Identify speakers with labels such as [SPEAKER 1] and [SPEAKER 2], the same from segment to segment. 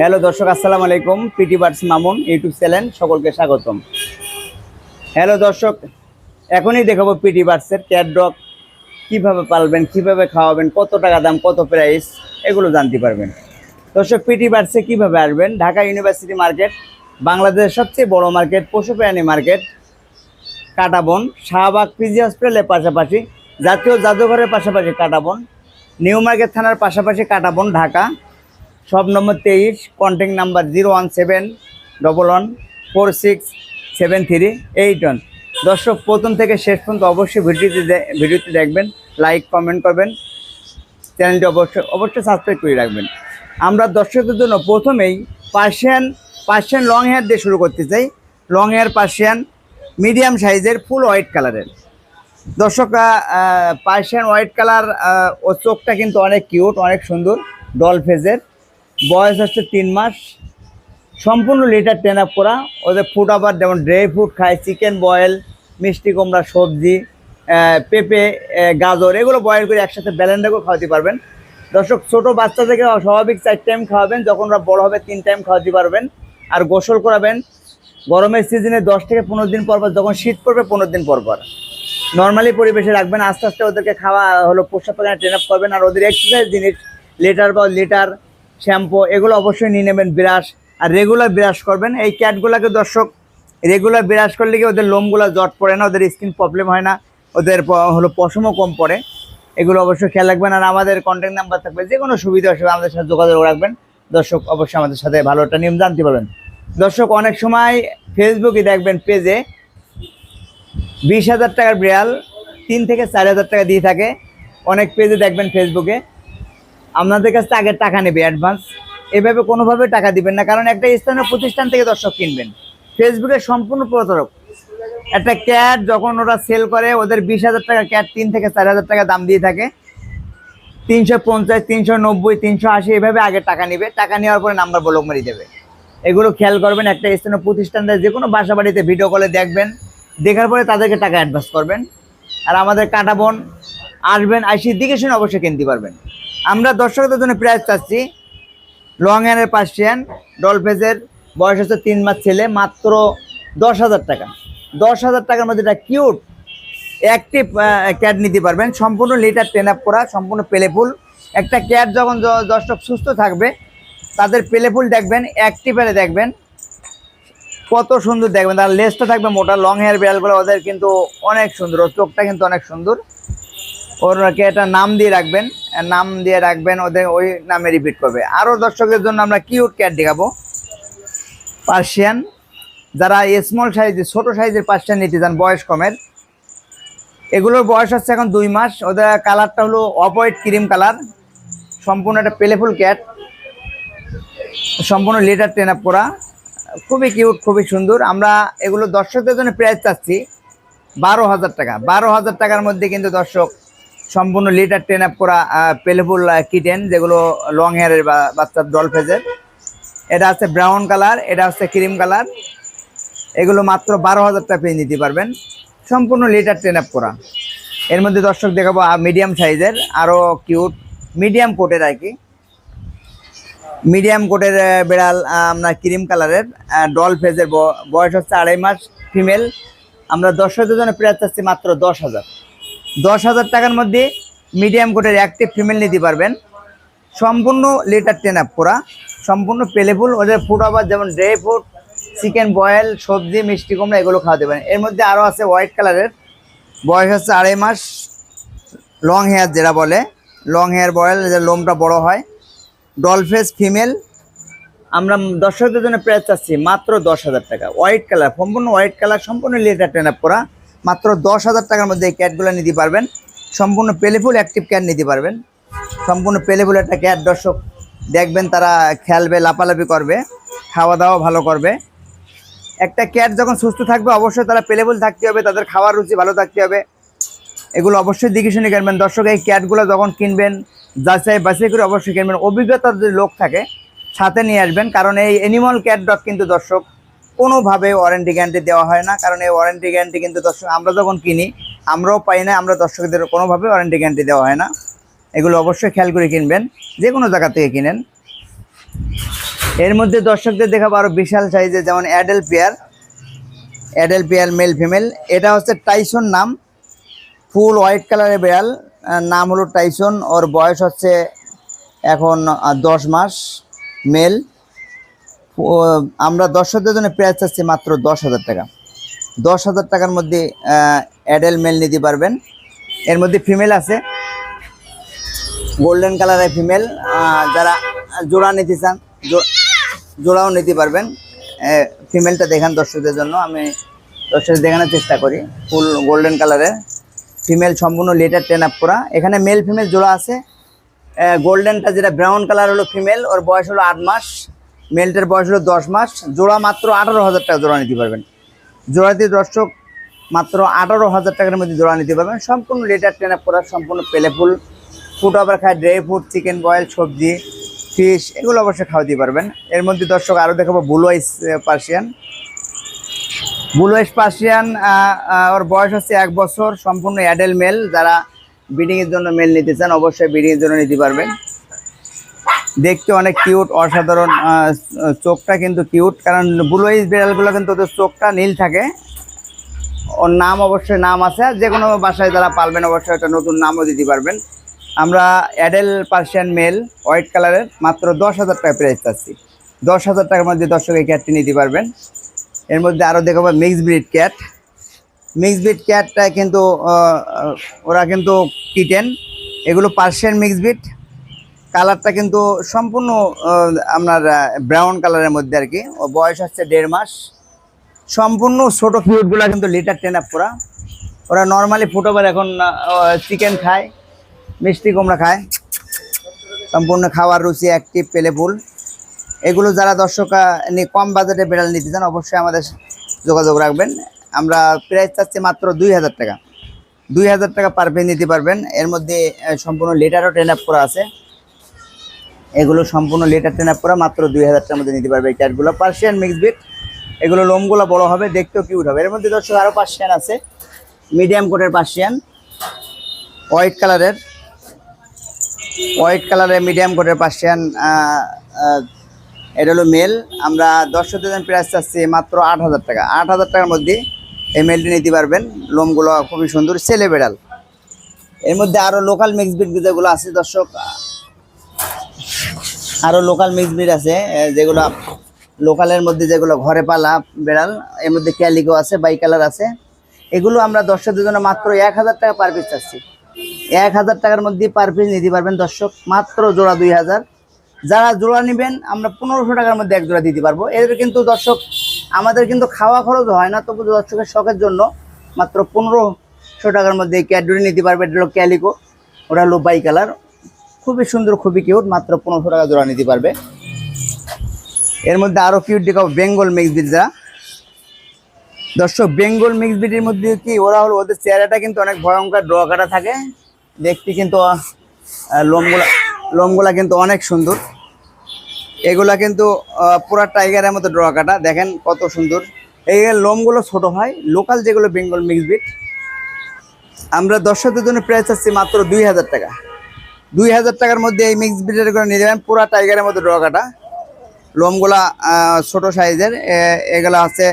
[SPEAKER 1] Hello দর্শক, আসসালামু আলাইকুম। PT birds Mamun YouTube channel সকলকে স্বাগতম। হ্যালো দর্শক, এখনই দেখাবো পিটি বার্ডসের ক্যাট ডগ কীভাবে পালবেন, কীভাবে খাওয়াবেন, কত টাকা দাম, কত প্রাইস এগুলো জানতে পারবেন। দর্শক পিটি বার্ডসে কীভাবে আসবেন? ঢাকা ইউনিভার্সিটি মার্কেট বাংলাদেশের সবচেয়ে বড় মার্কেট পশু প্রাণী মার্কেট কাটাবন, শাহবাগ পিজি হসপিটালের পাশাপাশি, জাতীয় জাদুঘরের পাশাপাশি কাটাবন, নিউ মার্কেট থানার পাশাপাশি কাটাবন, ঢাকা। সব নম্বর তেইশ contact number zero one seven double one four six seven three eight one দর্শক, প্রথম থেকে শেষ পর্যন্ত অবশ্যই ভিডিওটি দে- ভিডিওটি দেখবেন লাইক কমেন্ট করবেন। চ্যানেলটি অবশ্যই অবশ্যই সাবস্ক্রাইব করে রাখবেন। আমরা দর্শকদের জন্য প্রথমেই পার্সিয়ান পার্সিয়ান লং হেয়ার দিয়ে শুরু করতে চাই। লং হেয়ার পার্সিয়ান মিডিয়াম সাইজের ফুল হোয়াইট কালারের দর্শকরা পার্সিয়ান হোয়াইট কালার ও চোখটা কিন্তু অনেক কিউট অনেক সুন্দর ডল ফেজের বয়স হচ্ছে তিন মাস। সম্পূর্ণ লিটার টেন আপ করা। ওদের ফুড আবার যেমন ড্রাই ফ্রুট খায় চিকেন বয়েল মিষ্টি, কুমড়া, সবজি পেঁপে গাজর, এগুলো বয়েল করে একসাথে ব্যালেন্ডা করে খাওয়াতে পারবেন। দর্শক, ছোট বাচ্চা থেকে স্বাভাবিক চার টাইম খাওয়াবেন, যখন ওরা বড় হবে তিন টাইম খাওয়াতে পারবেন। আর গোসল করাবেন। গরমের সিজনে দশ থেকে পনেরো দিন পর পর, যখন শীত পড়বে, পনেরো দিন পর পর। নর্মালি পরিবেশে রাখবেন, আস্তে আস্তে ওদেরকে খাওয়া হলো পোষা পাখানা ট্রেন আপ করবেন। আর ওদের এক্সারসাইজ জিনিস লিটার বা লিটার শ্যাম্পু, এগুলো অবশ্যই নিয়ে নেবেন ব্রাশ। আর রেগুলার ব্রাশ করবেন। এই ক্যাটগুলোকে দর্শক রেগুলার ব্রাশ করলে কি ওদের লোমগুলো জট পড়ে না? ওদের স্কিন প্রবলেম হয় না। ওদের হলো পশমও কম পড়ে। এগুলো অবশ্যই খেয়াল রাখবেন। আর আমাদের কন্ট্যাক্ট নাম্বার থাকবে যে কোনো সুবিধা অসুবিধা আমাদের সাথে যোগাযোগ রাখবেন। দর্শক, অবশ্যই আমাদের সাথে ভালো একটা নিয়ম জানতে পারবেন। দর্শক, অনেক সময় ফেসবুকে দেখবেন পেজে বিশ হাজার টাকার বিড়াল তিন থেকে চার হাজার টাকা দিয়ে থাকে। অনেক পেজে দেখবেন ফেসবুকে আপনাদের কাছ থেকে আগে টাকা নেবে অ্যাডভান্স এভাবে কোনোভাবে টাকা দিবেন না, কারণ একটা স্থানীয় প্রতিষ্ঠান থেকে দর্শক কিনবেন। ফেসবুকে সম্পূর্ণ প্রতারক একটা ক্যাট যখন ওরা সেল করে, ওদের বিশ হাজার টাকা ক্যাট তিন থেকে চার হাজার টাকা দাম দিয়ে থাকে। তিনশো পঞ্চাশ, তিনশো নব্বই, তিনশো আশি, এভাবে আগে টাকা নেবে। টাকা নেওয়ার পরে নাম্বার ব্লক মারি দেবে। এগুলো খেয়াল করবেন, একটা স্থানীয় প্রতিষ্ঠান যে কোনো বাসা বাড়িতে ভিডিও কলে দেখবেন। দেখার পরে তাদেরকে টাকা অ্যাডভান্স করবেন। আর আমাদের কাটাবন আসবেন আইসি দিকে শুনে অবশ্যই কিনতে পারবেন। আমরা দর্শকদের জন্য প্রাইস চাচ্ছি। লং হ্যান্ডের পার্সিয়ান ডলফেজের বয়স হচ্ছে তিন মাস ছেলে, মাত্র দশ হাজার টাকা। দশ হাজার টাকার মধ্যে এটা কিউট অ্যাক্টিভ ক্যাট নিতে পারবেন। সম্পূর্ণ লিটার টেন আপ করা, সম্পূর্ণ পেলেফুল একটা ক্যাট যখন দর্শক সুস্থ থাকবে, তাদের পেলেফুল দেখবেন একটি অ্যাক্টিভেরে দেখবেন। কত সুন্দর দেখবেন। তার লেজটা থাকবে মোটা লং হেয়ার বিড়ালগুলো ওদের কিন্তু অনেক সুন্দর, ওর চোখটা কিন্তু অনেক সুন্দর। ওরকে একটা নাম দিয়ে রাখবেন নাম দিয়ে রাখবেন, ওদের ওই নামে রিপিট করবে। আরও দর্শকের জন্য আমরা কিউট ক্যাট দেখাবো। পার্সিয়ান যারা স্মল সাইজের ছোট সাইজের পার্সিয়ান নিতে চান, বয়স কমের, এগুলোর বয়স হচ্ছে এখন দুই মাস। ওদের কালারটা হলো অফ হোয়াইট ক্রিম কালার সম্পূর্ণ একটা পেলেফুল ক্যাট সম্পূর্ণ লিটার টেন আপ করা। খুবই কিউট খুবই সুন্দর। আমরা এগুলো দর্শকদের জন্য প্রাইস চাচ্ছি বারো হাজার টাকা। বারো হাজার টাকার মধ্যে কিন্তু দর্শক সম্পূর্ণ লিটার টেন আপ করা পেলেফুল কিটেন যেগুলো লং হেয়ারের বাচ্চার ডল ফেজের এটা হচ্ছে ব্রাউন কালার এটা হচ্ছে ক্রিম কালার এগুলো মাত্র বারো হাজার টাকা পেয়ে নিতে পারবেন। সম্পূর্ণ লিটার টেন আপ করা। এর মধ্যে দর্শক দেখাবো মিডিয়াম সাইজের আরও কিউট মিডিয়াম কোটের আর কি। মিডিয়াম কোটের বিড়াল আমরা ক্রিম কালারের ডল ফেজের বয়স হচ্ছে আড়াই মাস ফিমেল আমরা দর্শকদের জন্য প্রায় চাচ্ছি মাত্র দশ হাজার। দশ হাজার টাকার মধ্যে মিডিয়াম কোটের অ্যাক্টিভ ফিমেল নিতে পারবেন। সম্পূর্ণ লেটার টেন আপ করা, সম্পূর্ণ পেলেফুল ওদের ফুড আবার যেমন ড্রাই ফ্রুট চিকেন বয়েল সবজি, মিষ্টি কুমড়া, এগুলো খাওয়াতে পারেন। এর মধ্যে আরও আছে হোয়াইট কালারের বয়স হচ্ছে আড়াই মাস লং হেয়ার যেটা বলে লং হেয়ার বয়েল যে লোমটা বড় হয় ডলফেস ফিমেল আমরা দর্শকদের জন্য প্রায় চাচ্ছি মাত্র দশ হাজার টাকা। হোয়াইট কালার সম্পূর্ণ হোয়াইট কালার সম্পূর্ণ লেটার টেন আপ করা। মাত্র দশ হাজার টাকার মধ্যে এই ক্যাটগুলো নিতে পারবেন। সম্পূর্ণ পেলেফুল অ্যাক্টিভ ক্যাট নিতে পারবেন। সম্পূর্ণ পেলেফুল একটা ক্যাট দর্শক, দেখবেন তারা খেলবে লাপালাপি করবে খাওয়া দাওয়া ভালো করবে। একটা ক্যাট যখন সুস্থ থাকবে, অবশ্যই তারা পেলেবল থাকতে হবে, তাদের খাওয়ার রুচি ভালো থাকতে হবে। এগুলো অবশ্যই দেখে শুনে কিনবেন। দর্শক, এই ক্যাটগুলো যখন কিনবেন, যাচাই বাছাই করে অবশ্যই কিনবেন। অভিজ্ঞতার যদি লোক থাকে, সাথে নিয়ে আসবেন। কারণ এই অ্যানিমাল ক্যাট ডগ কিন্তু দর্শক কোনোভাবে ওয়ারেন্টি গ্যারান্টি দেওয়া হয় না, কারণ এই ওয়ারেন্টি গ্যারান্টি কিন্তু দর্শক, আমরা যখন কিনি, আমরাও পাই না, আমরা দর্শকদের কোনোভাবে ওয়ারেন্টি গ্যারান্টি দেওয়া হয় না। এগুলো অবশ্যই খেয়াল করে কিনবেন যে কোনো জায়গা থেকে কিনেন। এর মধ্যে দর্শকদের দেখাবো আরও বিশাল সাইজের যেমন adult pair adult pair male female এটা হচ্ছে টাইসন নাম। ফুল হোয়াইট কালারের বিড়াল নাম হলো টাইসন ওর বয়স হচ্ছে এখন দশ মাস মেল আমরা দর্শকদের জন্য প্রাইস চাচ্ছি মাত্র দশ হাজার টাকা। দশ হাজার টাকার মধ্যে অ্যাডেল মেল নিতে পারবেন। এর মধ্যে ফিমেল আছে। গোল্ডেন কালারের ফিমেল যারা জোড়া নিতে চান জোড়াও নিতে পারবেন। ফিমেলটা দেখান দর্শকদের জন্য। আমি দর্শকদের দেখানোর চেষ্টা করি। ফুল গোল্ডেন কালারের ফিমেল সম্পূর্ণ লেটার টেন আপ করা। এখানে মেল ফিমেল জোড়া আছে। গোল্ডেনটা যেটা ব্রাউন কালার হলো ফিমেল ওর বয়স হলো আট মাস। মেলটার বয়স হলো দশ মাস, জোড়া মাত্র আঠারো হাজার টাকা জোড়া নিতে পারবেন। জোড়াতে দর্শক মাত্র আঠারো হাজার টাকার মধ্যে জোড়া নিতে পারবেন। সম্পূর্ণ লেটার টেন আপ করা, সম্পূর্ণ পেলেফুল ফুড আবার খায় ড্রাই ফুড চিকেন বয়েল, সবজি, ফিশ, এগুলো অবশ্যই খাওয়াতে পারবেন। এর মধ্যে দর্শক আরও দেখাবো blue eyes Persian. Blue eyes Persian ওর বয়স হচ্ছে এক বছর, সম্পূর্ণ অ্যাডেল মেল। যারা ব্রিডিংয়ের জন্য মেল নিতে চান, অবশ্যই ব্রিডিংয়ের জন্য নিতে পারবেন। দেখতে অনেক কিউট অসাধারণ চোখটা কিন্তু কিউট কারণ ব্লুইজ বিড়ালগুলো কিন্তু ওদের চোখটা নীল থাকে। ওর নাম অবশ্যই নাম আছে যে কোনো বাসায় যারা পালবেন অবশ্যই একটা নতুন নামও দিতে পারবেন। আমরা অ্যাডেল পার্সিয়ান মেল হোয়াইট কালারের মাত্র দশ হাজার টাকা প্রাইস চাচ্ছি দশ হাজার টাকার মধ্যে দর্শক এই ক্যাটটি নিতে পারবেন। এর মধ্যে আরও দেখাবো mix breed cat mix breed ক্যাটটা কিন্তু ওরা কিন্তু কিটেন এগুলো পার্সিয়ান মিক্স ব্রিড কালারটা কিন্তু সম্পূর্ণ আপনার ব্রাউন কালারের মধ্যে আর কি। ও বয়স হচ্ছে দেড় মাস। সম্পূর্ণ ছোট ফিউটগুলো কিন্তু লিটার টেন আপ করা। ওরা নর্মালি ফুটওভার এখন চিকেন খায়, মিষ্টি কুমড়া খায়। সম্পূর্ণ খাওয়ার রুচি অ্যাক্টিভ পেলেফুল এগুলো যারা দর্শক কম বাজেটে বেড়াল নিতে চান, অবশ্যই আমাদের যোগাযোগ রাখবেন। আমরা প্রাইস চাচ্ছি মাত্র দুই হাজার টাকা। দুই হাজার টাকা পার নিতে পারবেন। এর মধ্যে সম্পূর্ণ লিটারও টেন আপ করা আছে। এগুলো সম্পূর্ণ লেটার টেন আপ করা মাত্র দুই হাজার টাকার মধ্যে নিতে পারবে এই ক্যাটগুলো পার্সিয়ান মিক্স বিট এগুলো লোমগুলো বড় হবে, দেখতেও কিউট হবে। এর মধ্যে দর্শক আরও পার্সিয়ান আছে। মিডিয়াম কোটের পার্সিয়ান হোয়াইট কালারের হোয়াইট কালারের মিডিয়াম কোটের পার্সিয়ান এটা হলো মেল আমরা দর্শক দিন প্রাইস চাচ্ছি মাত্র আট হাজার টাকা। আট হাজার টাকার মধ্যে এই মেলটি নিতে পারবেন। লোমগুলো খুবই সুন্দর ছেলে বেড়াল এর মধ্যে আরও লোকাল মিক্স বিট যেগুলো আছে দর্শক। আরও লোকাল মিক্স ব্রিড আছে যেগুলো লোকালের মধ্যে যেগুলো ঘরে পালা, বেড়াল, এর মধ্যে ক্যালিকো আছে বাই কালার আছে। এগুলো আমরা দর্শকদের জন্য মাত্র এক হাজার টাকা পার পিস চাচ্ছি। এক হাজার টাকার মধ্যে পার পিস নিতে পারবেন দর্শক, মাত্র জোড়া দুই হাজার। যারা জোড়া নেবেন, আমরা পনেরোশো টাকার মধ্যে এক জোড়া দিতে পারব। এদের কিন্তু দর্শক, আমাদের কিন্তু খাওয়া খরচ হয় না, তবু দর্শকের শখের জন্য মাত্র পনেরোশো টাকার মধ্যে এই ক্যাডবেরি নিতে পারবে। এটা হলো ক্যালিকো ওটা হলো বাই কালার খুবই সুন্দর, খুবই কিউট মাত্র পনেরোশো টাকা জোড়া নিতে পারবে। এর মধ্যে আরও কিউট দেখাবো, বেঙ্গল মিক্স বিট যারা। দর্শক, বেঙ্গল মিক্স বিটের মধ্যে কি, ওরা হলো, ওদের চেহারাটা কিন্তু অনেক ভয়ঙ্কর ড্র কাটা থাকে। দেখতে কিন্তু লোমগুলা লোমগুলা কিন্তু অনেক সুন্দর। এগুলা কিন্তু পুরা টাইগারের মতো ড্র কাটা, দেখেন কত সুন্দর। এই লোমগুলো ছোট হয় লোকাল যেগুলো বেঙ্গল মিক্স বিট আমরা দর্শকদের জন্য প্রাইস চাচ্ছি মাত্র দুই হাজার টাকা। দুই হাজার টাকার মধ্যে এই মিক্স ব্রিডের করে নিয়ে যাবেন। পুরা টাইগারের মধ্যে ড্র কাটা। লোমগুলা ছোট সাইজের। এগুলো আছে,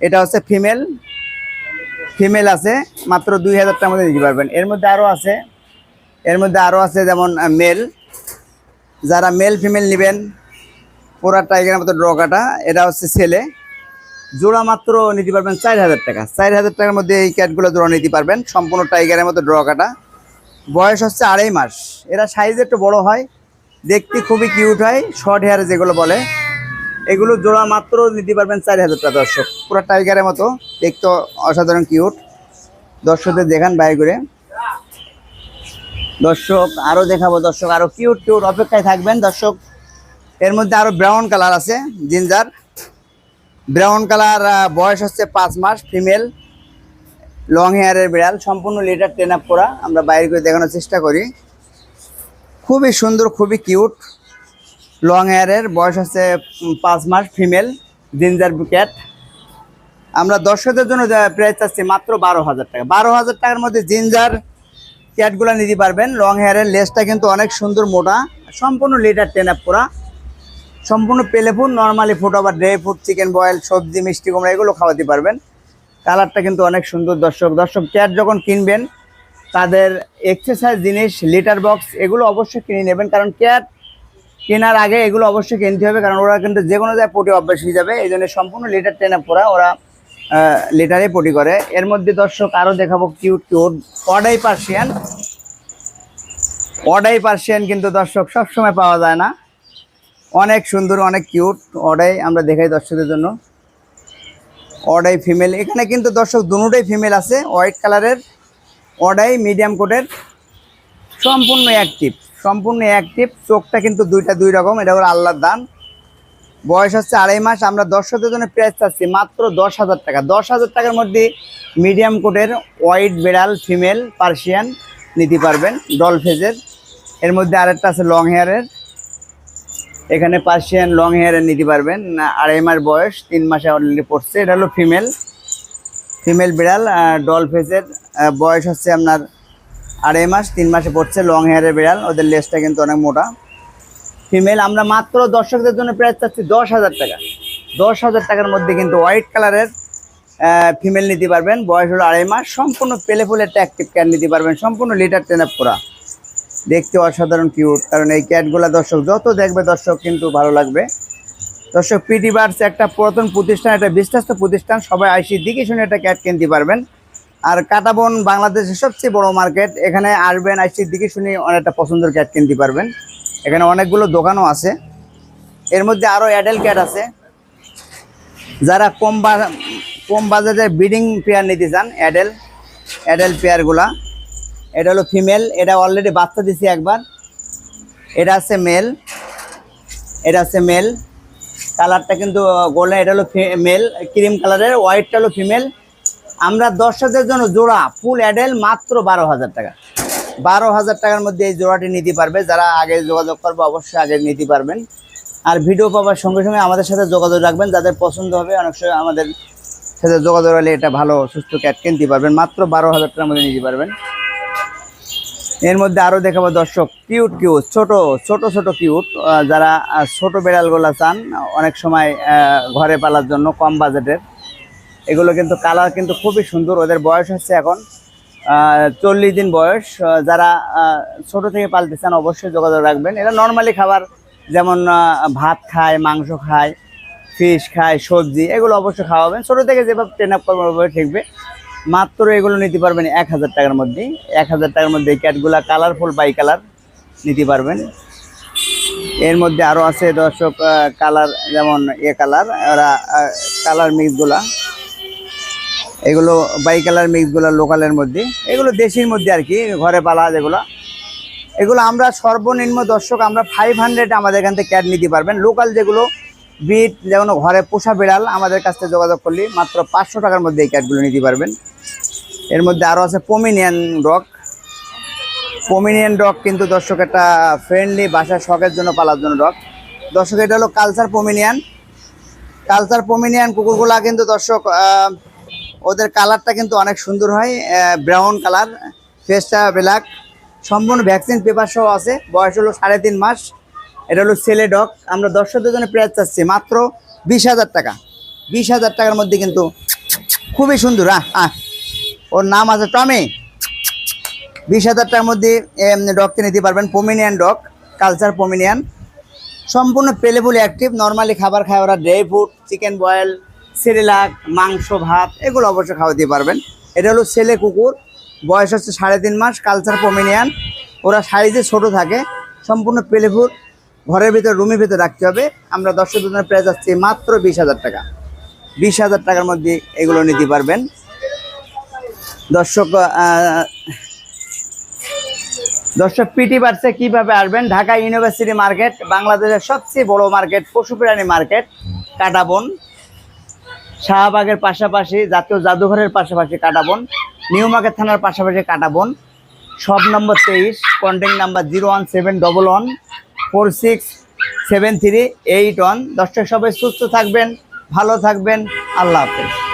[SPEAKER 1] এটা হচ্ছে ফিমেল ফিমেল আছে, মাত্র দুই হাজার টাকার মধ্যে নিতে পারবেন। এর মধ্যে আরও আছে, এর মধ্যে আরও আছে যেমন মেল যারা মেল ফিমেল নেবেন, পুরা টাইগারের মতো ড্র কাটা। এটা হচ্ছে ছেলে। জোড়া মাত্র নিতে পারবেন চার হাজার টাকা। চার হাজার টাকার মধ্যে এই ক্যাটগুলো জোড়া নিতে পারবেন। সম্পূর্ণ টাইগারের মতো ড্র কাটা। বয়স হচ্ছে আড়াই মাস। এরা সাইজ একটু বড় হয়, দেখতে খুবই কিউট হয় শর্ট হেয়ার যেগুলো বলে। এগুলো জোড়া মাত্র নিতে পারবেন চার হাজার টাকা দর্শক। পুরো টাইগারের মতো দেখতে অসাধারণ কিউট দর্শকদের দেখান বাইরে করে। দর্শক আরও দেখাবো দর্শক আরও কিউট কিউট অপেক্ষায় থাকবেন দর্শক। এর মধ্যে আরও ব্রাউন কালার আছে জিঞ্জার ব্রাউন কালার বয়স হচ্ছে পাঁচ মাস ফিমেল লং হেয়ারের বিড়াল, সম্পূর্ণ লিটার টেন আপ করা, আমরা বাইরে করে দেখানোর চেষ্টা করি। খুবই সুন্দর, খুবই কিউট লং হেয়ারের, বয়স হচ্ছে পাঁচ মাস ফিমেল জিঞ্জার ক্যাট আমরা দর্শকদের জন্য প্রাইস চাচ্ছি, মাত্র বারো হাজার টাকা। বারো হাজার টাকার মধ্যে জিঞ্জার ক্যাটগুলো নিতে পারবেন। লং হেয়ারের লেসটা কিন্তু অনেক সুন্দর, মোটা, সম্পূর্ণ লিটার টেন আপ করা। সম্পূর্ণ পেলে ফুড নর্মালি ফুড আবার ড্রাই ফুড চিকেন বয়েল সবজি, মিষ্টি কুমড়া, এগুলো খাওয়াতে পারবেন। কালারটা কিন্তু অনেক সুন্দর, দর্শক। দর্শক ক্যাট যখন কিনবেন, তাদের এক্সারসাইজ জিনিস লিটার বক্স এগুলো অবশ্যই কিনে নেবেন। কারণ ক্যাট কেনার আগে এগুলো অবশ্যই কিনতে হবে, কারণ ওরা কিন্তু যে কোনো জায়গায় পটি অভ্যাস হয়ে যাবে। এই জন্য সম্পূর্ণ লিটার ট্রেন আপ করা ওরা লিটারে পটি করে। এর মধ্যে দর্শক আরও দেখাবো cute cute odd eye Persian. Odd eye Persian কিন্তু দর্শক সবসময় পাওয়া যায় না। অনেক সুন্দর, অনেক কিউট অডাই আমরা দেখাই দর্শকদের জন্য। Odd eye female. এখানে কিন্তু দর্শক দুটোই ফিমেল আছে, হোয়াইট কালারের, অডাই, মিডিয়াম কোটের। সম্পূর্ণ অ্যাক্টিভ সম্পূর্ণ অ্যাক্টিভ, চোখটা কিন্তু দুইটা দুই রকম, এটা হলো আল্লাহর দান। বয়স হচ্ছে আড়াই মাস, আমরা দর্শকদের জন্য প্রাইস চাচ্ছি মাত্র দশ হাজার টাকা। দশ হাজার টাকার মধ্যে মিডিয়াম কোটের হোয়াইট বেড়াল ফিমেল পার্সিয়ান নিতে পারবেন ডল ফেজের এর মধ্যে আরেকটা আছে লং হেয়ারের। এখানে পার্সিয়ান লং হেয়ারের নিতে পারবেন, আড়াই মাস বয়স, তিন মাসে অলরেডি পড়ছে। এটা হলো ফিমেল ফিমেল বিড়াল ডল ফেসের বয়স হচ্ছে আপনার আড়াই মাস, তিন মাসে পড়ছে লং হেয়ারের বিড়াল, ওদের লেসটা কিন্তু অনেক মোটা। ফিমেল আমরা মাত্র দর্শকদের জন্য প্রাইস চাচ্ছি দশ হাজার টাকা। দশ হাজার টাকার মধ্যে কিন্তু হোয়াইট কালারের ফিমেল নিতে পারবেন। বয়স হলো আড়াই মাস, সম্পূর্ণ পেলে ফুলে একটা অ্যাক্টিভ ক্যাট নিতে পারবেন, সম্পূর্ণ লিটার টেন আপ করা। দেখতে অসাধারণ কিউট কারণ এই ক্যাটগুলা দর্শক যত দেখবে দর্শক কিন্তু ভালো লাগবে। দর্শক পিটি বার্স একটা পুরাতন প্রতিষ্ঠান, একটা বিশ্বস্ত প্রতিষ্ঠান, সবাই আইসি দিকে শুনে একটা ক্যাট কিনতে পারবেন। আর কাটাবন বাংলাদেশের সবচেয়ে বড় মার্কেট এখানে আসবেন, আইসি দিকে শুনে অনেকটা পছন্দের ক্যাট কিনতে পারবেন। এখানে অনেকগুলো দোকানও আছে। এর মধ্যে আরও অ্যাডেল ক্যাট আছে। যারা কম বা- কম বাজারে ব্রিডিং পেয়ার নিতে চান অ্যাডেল অ্যাডেল পেয়ারগুলা এটা হলো ফিমেল, এটা অলরেডি বাচ্চা দিছি একবার। এটা আছে মেল এটা আছে মেল কালারটা কিন্তু গোল্ডেন এটা হলো মেল ক্রিম কালারের হোয়াইটটা হলো ফিমেল আমরা দর্শকদের জন্য জোড়া ফুল অ্যাডেল মাত্র বারো হাজার টাকা। বারো হাজার টাকার মধ্যে এই জোড়াটি নিতে পারবে। যারা আগে যোগাযোগ করবে, অবশ্যই আগে নিতে পারবেন। আর ভিডিও পাওয়ার সঙ্গে সঙ্গে আমাদের সাথে যোগাযোগ রাখবেন। যাদের পছন্দ হবে, অনেক সময় আমাদের সাথে যোগাযোগ হলে এটা ভালো, সুস্থ ক্যাট কিনতে পারবেন। মাত্র বারো হাজার টাকার মধ্যে নিতে পারবেন। এর মধ্যে আরও দেখাবো, দর্শক কিউট কিউট ছোট ছোট ছোট কিউট যারা ছোট বেড়ালগুলা চান, অনেক সময় ঘরে পালার জন্য কম বাজেটের। এগুলো কিন্তু কালার কিন্তু খুবই সুন্দর, ওদের বয়স হচ্ছে এখন চল্লিশ দিন বয়স। যারা ছোট থেকে পালতে চান অবশ্যই যোগাযোগ রাখবেন। এরা নর্মালি খাবার যেমন ভাত খায়, মাংস খায় ফিশ খায়, সবজি, এগুলো অবশ্যই খাওয়াবেন। ছোটো থেকে যেভাবে ট্রেন আপ করবেন ওইভাবে ঠিকবে। মাত্র এগুলো নিতে পারবেন এক হাজার টাকার মধ্যে। এক হাজার টাকার মধ্যে এই ক্যাটগুলা কালারফুল বাই কালার নিতে পারবেন। এর মধ্যে আরও আছে দর্শক কালার যেমন এ কালার ওরা কালার মিক্সগুলা এগুলো বাই কালার মিক্সগুলো লোকালের মধ্যে। এগুলো দেশির মধ্যে আর কি, ঘরে পালা যেগুলো। এগুলো আমরা সর্বনিম্ন দর্শক, আমরা ফাইভ হান্ড্রেড আমাদের এখান থেকে ক্যাট নিতে পারবেন। লোকাল যেগুলো বিট, যেমন ঘরে পোষা বিড়াল, আমাদের কাছ থেকে যোগাযোগ করলে মাত্র পাঁচশো টাকার মধ্যে এই ক্যাটগুলো নিতে পারবেন। এর মধ্যে আরও আছে পমিনিয়ান ডগ পমিনিয়ান ডগ কিন্তু দর্শক একটা ফ্রেন্ডলি বাসার শখের জন্য পালার জন্য ডগ দর্শক, এটা হলো কালচার পমিনিয়ান কালচার পমিনিয়ান কুকুরগুলা কিন্তু দর্শক ওদের কালারটা কিন্তু অনেক সুন্দর হয় ব্রাউন কালার ফেসটা ব্ল্যাক সম্পূর্ণ ভ্যাকসিন পেপার সহ আছে, বয়স হলো সাড়ে তিন মাস। এটা হলো ছেলে ডগ আমরা দর্শকদের জন্য প্রাইস চাচ্ছি মাত্র বিশ হাজার টাকা। বিশ হাজার টাকার মধ্যে কিন্তু খুবই সুন্দর, আহ আহ। ওর নাম আছে টমি। বিশ হাজার টাকার মধ্যে ডগকে নিতে পারবেন। পমিনিয়ান ডগ কালচার পমিনিয়ান সম্পূর্ণ পেলেবুল অ্যাক্টিভ নর্মালি খাবার খায় ওরা dry fruit chicken boil Cerelac, মাংস, ভাত, এগুলো অবশ্যই খাওয়া খাওয়াতে পারবেন। এটা হলো ছেলে কুকুর, বয়স হচ্ছে সাড়ে তিন মাস কালচার পমিনিয়ান ওরা সাইজে ছোট থাকে, সম্পূর্ণ পেলেফুর ঘরের ভিতর, রুমের ভিতরে রাখতে হবে। আমরা দর্শক প্রাইস যাচ্ছি মাত্র বিশ হাজার টাকা। বিশ হাজার টাকার মধ্যে এগুলো নিতে পারবেন। দর্শক দর্শক পিটি বার্সে কীভাবে আসবেন? ঢাকা ইউনিভার্সিটি মার্কেট বাংলাদেশের সবচেয়ে বড় মার্কেট পশু প্রাণী মার্কেট কাটাবন শাহবাগের পাশাপাশি, জাতীয় জাদুঘরের পাশাপাশি কাটাবন নিউ মার্কেট থানার পাশাপাশি কাটাবন সব নম্বর তেইশ contact number zero one seven double one four six seven three eight one দর্শক, সবাই সুস্থ থাকবেন, ভালো থাকবেন। আল্লাহ হাফেজ।